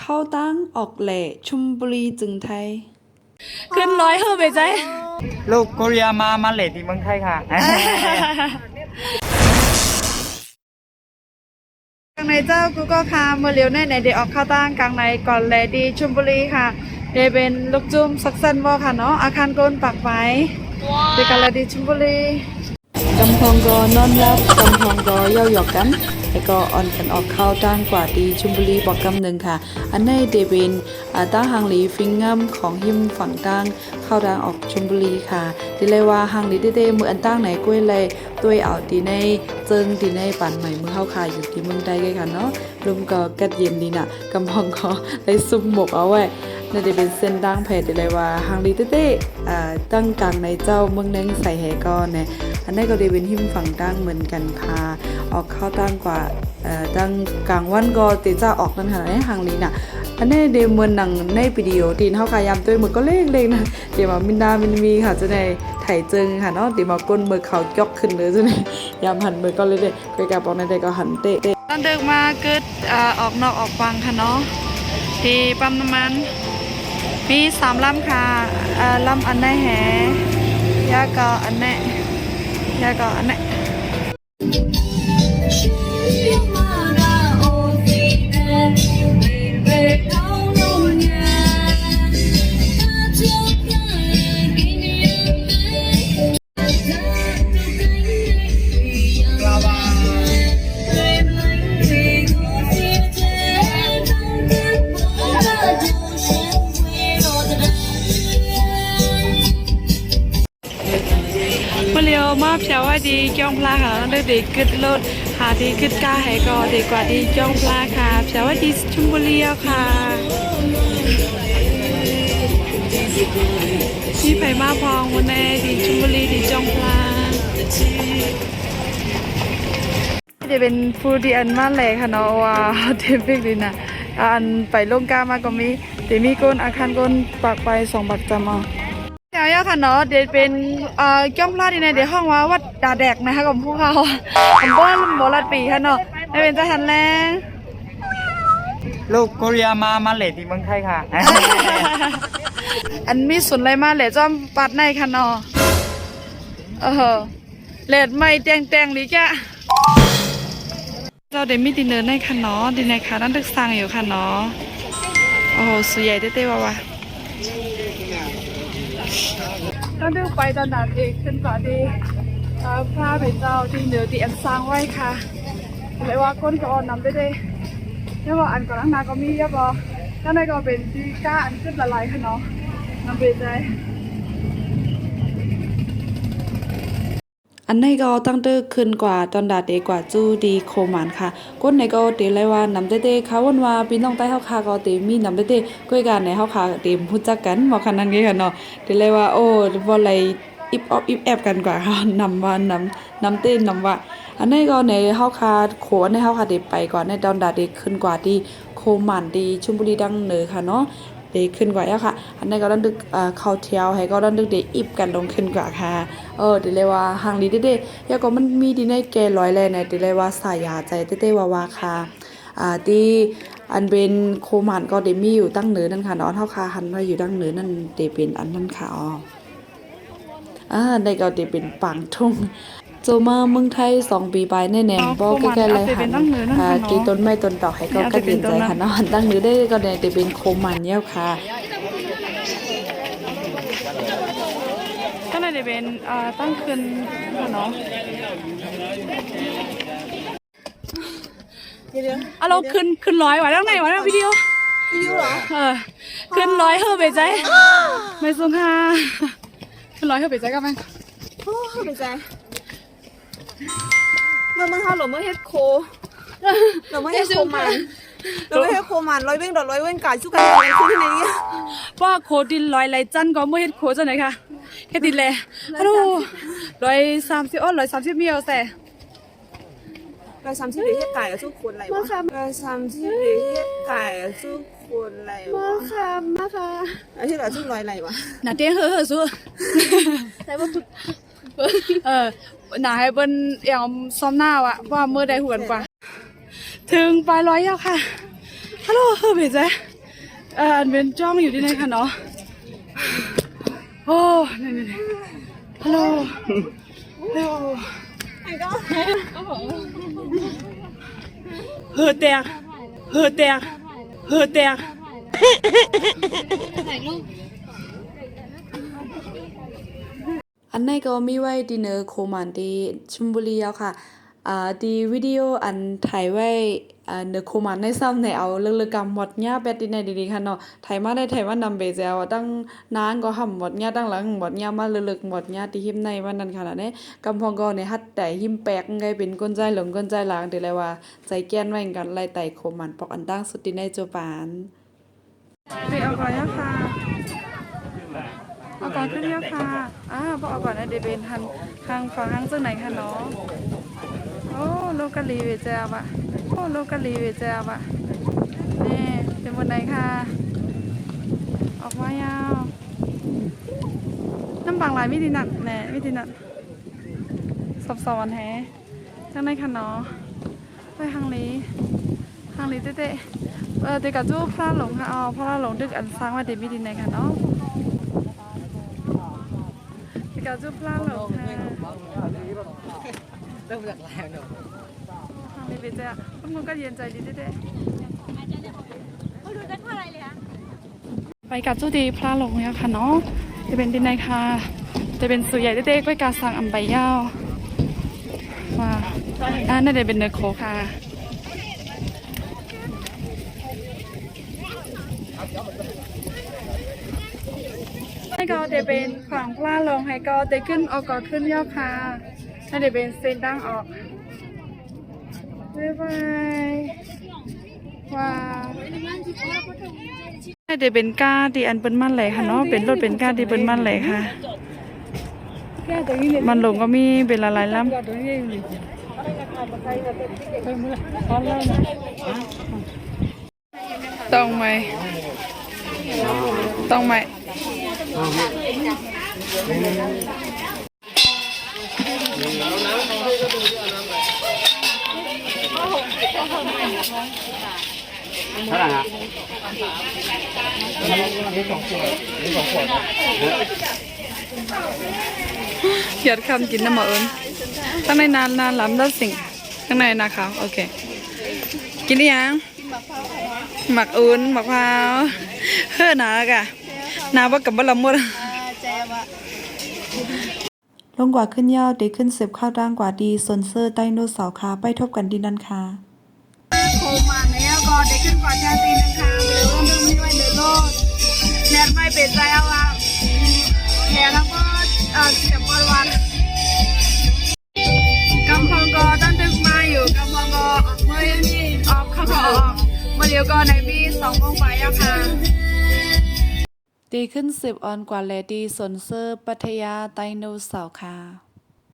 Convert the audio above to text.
เข้าตั้งออกแหล่ชุมบุรีจึงไทย ขึ้นร้อยเฮ้อไปใจ ลูกโคเรียมามาเลทที่เมืองไทยค่ะ กลางในเจ้ากูก็ค่ะเมื่อเร็วในในเดออกเข้าตั้งกลางในก่อนแลดีชลบุรีค่ะเดเป็นลูกจุ่มสักเซนบอค่ะเนาะอาคารโกนปักไว้เดกันแลดีชลบุรีกำพองกอนอนรับกำพองกเย่าหยอกกัน แล้วก็ออนกันออกเข้าตั้งกว่าดีชุมบุรีบอกกำหนึ่งค่ะ อันในเดวินอ่าตั้งหางหลีฟิงงัมของหิมฝั่งตั้งเข้าตั้งออกชุมบุรีค่ะดีเลยว่าหางหลีเด้ๆมืออันตั้งไหนกุ้ยเลยตัวเอาดีในเจิงดีในปั่นใหม่มือเข้าคาอยู่ที่เมืองใดกันค่ะเนาะรุมก็กัดเย็นดีน่ะกำพองก็เลยซุ่มหมกเอาไว้น่าจะเป็นเส้นดังเพจเลยว่าหางลีเต้อ่าตั้งกลางในเจ้าเมืองนึงใส่แหก้อนเนี่ยอันนี้ก็ได้เป็นหิมฝั่งตั้งเหมือนกันพา ออกเข้าตั้งกว่าเอ่อตั้งกลางวันก็ตีเจ้าออกนั่นค่ะไอ้หางลีน่ะอันนี้เดเมือนหนังในวิดีโอตีนเฮากายามตัวเมือก็เล็กๆนะเดี๋ยวมามินดามินมีค่ะจะในไถ่จิงค่ะเนาะเดี๋ยวมาก้นมือเขาจอกขึ้นเลยจะในยามหันมือก็เลยเด้คุยกับบอกในเด็กก็หันเตะตอนเดิกมาเกิดอ่าออกนอกออกฟังค่ะเนาะที่ปั๊มน้ำมันมีสามลำค่ะอ่าลำอันไหนแหยาก็อันไหนยาก็อันไหน มื่อเร็วมาเพียวว่าดีจ้องปลาค่ะเด็กเด็กกึดรถหาดีกึดกาให้ก็ดีกว่าดีจ้องปลาค่ะเพียวว่าดีชุมบุรีค่ะพี่ไผ่มาพองวันแน่ดีชุมบุรีดีจ้องปลาจะเป็นฟูดีอันมาแหลค่ะเนาะว่าเทปพิกดีนะอันไปลงกามาก็มีเดี๋ยวมีก้นอาคารก้นปากไปสองบักจำเอา เดี๋ยวค่ะเนาะเดี๋ยวเป็นเอ่อจ้องพลาดในเดี๋ยวห้องว่าวัดดาแดกนะคะกับพวกเขาผมบ้านโบราณปีค่ะเนาะได้เป็นทหารแรงลูกโคเรียมามาเลที่เมืองไทยค่ะ อันมีส่วนอะไรมาแหลจอมปัดในค่ะเนาะเออเลดไม่แตงแตงๆหรือจ้ะเจ้าเดมีดินเนอร์ในค่ะเนาะดินเนค่ะนั่นตึกสร้างอยู่ค่ะเนาะโอ้โหสวยใหญ่เต้ๆว่ะวะ ต้องดูไปตอนนั้นเองขึ้นก่อนดีเอ่พระเป็นเจ้าที่เหนือที่อันสร้างไว้ค่ะเลยว่าก้นก็อ่อนน้ำได้เลยแล้วว่าอันก่อนหน้าก็มีเยอะบอข้างในก็เป็นที่กล้าอันขึ้นละลายค่ะเนาะน้ำเป็นใจ อันนี้ก็ตั้งเตอขึ้นกว่าตอนดาเดกว่าจู้ดีโคมานค่ะก้นในก็เตเลยว่านำเต้ๆค่ะวันว่าพี่น้องใต้เฮาคาก็เตมีนำเต้ๆก้วยกันในเฮาคาเตมฮู้จักกันบ่คันนั้นนี้ค่ะเนาะเตเลยว่าโอ้บ่ไรอิบออบอิบแอบกันกว่าค่ะนำว่านำนำเต้นนำว่าอันนี้ก็ในเฮาคาโขในเฮาคาเดไปก่อนในตอนดาเดขึ้นกว่าที่โคมานดีชุมบุรีดังเหนือค่ะเนาะ เดขึ้นกว่าแล้วค่ะอันนี้ก็ต้องดึกเอ่อเข้าเที่ยวให้ก็ต้องดึกเดอิบกันลงขึ้นกว่าค่ะเออเดี๋ยวเลยว่าหางลีเด้ๆแล้วก็มันมีดีในแกร้อยแลเนี่ยเดี๋ยวเลยว่าสายยาใจเต้ๆว่าว่าค่ะอ่าที่อันเป็นโคมันก็เดมีอยู่ตั้งเหนือนั่นค่ะเนาะเท่าคาหันว่าอยู่ตั้งเหนือนั่นเดเป็นอันนั้นค่ะอ๋ออ่าได้ก็เดเป็นปังทุ่ง จมาเมืองไทยสองปีไปแน่แน่ๆบอกใกล้ๆเลยหันอ่ากี่ต้นไม้ต้นดอกให้ก็กระเด็นใจค่ะเนาะหันตั้งเหนือได้ก็ได้เดเป็นโคมันเนี่ยค่ะก็เลยได้เป็นอ่อตั้งคืนค่ะเนาะเอาเราขึ้นขึ้นร้อยไว้ตั้งไหนวะนี่ยวิดีโอวิดีโอเหรอเออขึ้นร้อยเฮ้อไปใจไม่ส่งค่ะขึ้นร้อยเฮ้อไปใจกันไหมโอ้เป็นใจ เมื่อเมื่อเฮาหลงเมื่อเฮ็ดโคหลงเมื่อเฮ็ดโคมันหลงเมื่อเฮ็ดโคมันร้อยเว้งดอกร้อยเว้งกายสู้กันอะไรขึ้นที่ไหนเนี่ยว่าโคดินร้อยไรจันก็ไม่เห็นโคจังไหนค่ะแค่ดินเลยฮัลโหลร้อยสามสิบอ้อร้อยสามสิบเมียวแต่ร้อยสามสิบเหรียญเฮ็ดไก่กับสู้คนอะไรวะร้อยสามสิบเหรียญเฮ็ดไก่กับสู้คนอะไรวะค่ะมาค่ะไอ้ที่เหลือสู้ร้อยอะไรวะหนาเตี้ยเฮ้อเฮ้อสู้แต่ว่าทุกเออ หนาให้เบิ้นอย่างซ้อมหน้าวะว่าเมื่อใดหวนกว่า ถึงปลายร้อยแล้วค่ะฮัลโหลเฮ้ยเบจ๊เอ่ออันเป็นจ้องอยู่ที่ไหนคะเนาะโอ้นี่นี่นี่ฮัลโหลฮัลโหลเฮ้อแตกเฮ้อแตกเฮ้อแตก อันในก็มีไว้ดินเนอร์โคมันที่ชลบุรีแล้วค่ะอ่าดีวิดีโออันถ่ายไว้อ่าเนอร์โคมันในซ้ำในเอาเลือกๆกำหมดหญ้าแบดดินในดีๆค่ะเนาะถ่ายมาได้ถ่ายว่านำเบเซลตั้งนานก็ห่ำหมดหญ้าตั้งหลังหมดหญ้ามาเลือกๆหมดหญ้าที่หิมในวันนั้นค่ะนะเนี่ยกำพองก็ในฮัดแต่หิมแปลกไงเป็นก้นใจหลงก้นใจหลางเดี๋ยวเลยว่าใจแก้นไว้กันไล่ไต่โคมันปอกอันตั้งสุดดินในโจปานไปเอาก่อนนะค่ะ ก่อนขึ้นเรียกค่ะอ่าพอเอาก่อนนะเดเป็นทันทางฝั่งทางซึ่งไหนคะเนาะโอ้โลกาลีเวเจาบะโอ้โลกาลีเวเจาบะนี่เป็นบนไหนค่ะ ออกมายาวน้ำบางหลายมิตินัดแหน่มิตินัดสับสอนแฮจังไหนคะเนาะไปทางนี้ทางนี้เต้ๆเออเด็กกับจู้พลาดหลงค่ะเอาพลาดหลงดึกอันสร้างว่าเดมิดินไหนค่ะเนาะ เด็กกับจู้พลาดหลงค่ะเริ่มจากแล้วเนาะทางนี้ไปเจ้าพวกมึงก็เย็นใจดีเด้ไปกับจู้ดีพลาดหลงเนี่ยค่ะเนาะจะเป็นดินไหนค่ะจะเป็นสุใหญ่เด้ๆก้อยกาสั่งอันใบยาวว่าอ่าน่าจะเป็นเนื้อโคค่ะ ก็เดเป็นฝั่งพลาลงให้ก็เดขึ้นออกก็ขึ้นยอดค่ะให้เดเป็นเส้นดั้งออกบ๊ายบายว้าวให้เดเป็นก้าดีอันเป็นมันเลยค่ะเนาะเป็นรถเป็นก้าดีเป็นมันเลยค่ะ มันลงก็มีเป็นละลายล้ำต้องไหมต้องไหม เท่าไหร่ฮะเขียดคำกินน้ำหมาเอิญข้างในนานนานล้ำด้านสิ่ง ข้างในนะคะโอเค กินหรือยัง หมักอุ่นหมักพร้าวเฮ้อหนากะ นาว่ากับบะละมุดลงกว่าขึ้นยาวเด็กขึ้นเสพข้าวร่างกว่าดีส่วนเซอร์ไดโนเสาร์ค่ะไปทบกันดินนันค่ะโคมันแล้วก็เด็กขึ้นก่อนชาตีนะคะเดี๋ยวเริ่มเริ่มไม่ไหวเดือดร้อนแนทไม่เป็นใจเอาว่าแห่แล้วก็เอ่อเสียบอลวันกำพองก็ตั้งตึกมาอยู่กำพองก็ออกเมื่อนี่ออกเข้าก็ออกมาเดี๋ยวก็ในปีสองโมงไปอะค่ะ ดีขึ้นสิบออนกว่าเลดีสนเซอร์ ปัทยาไตโนเสาร์ค่ะ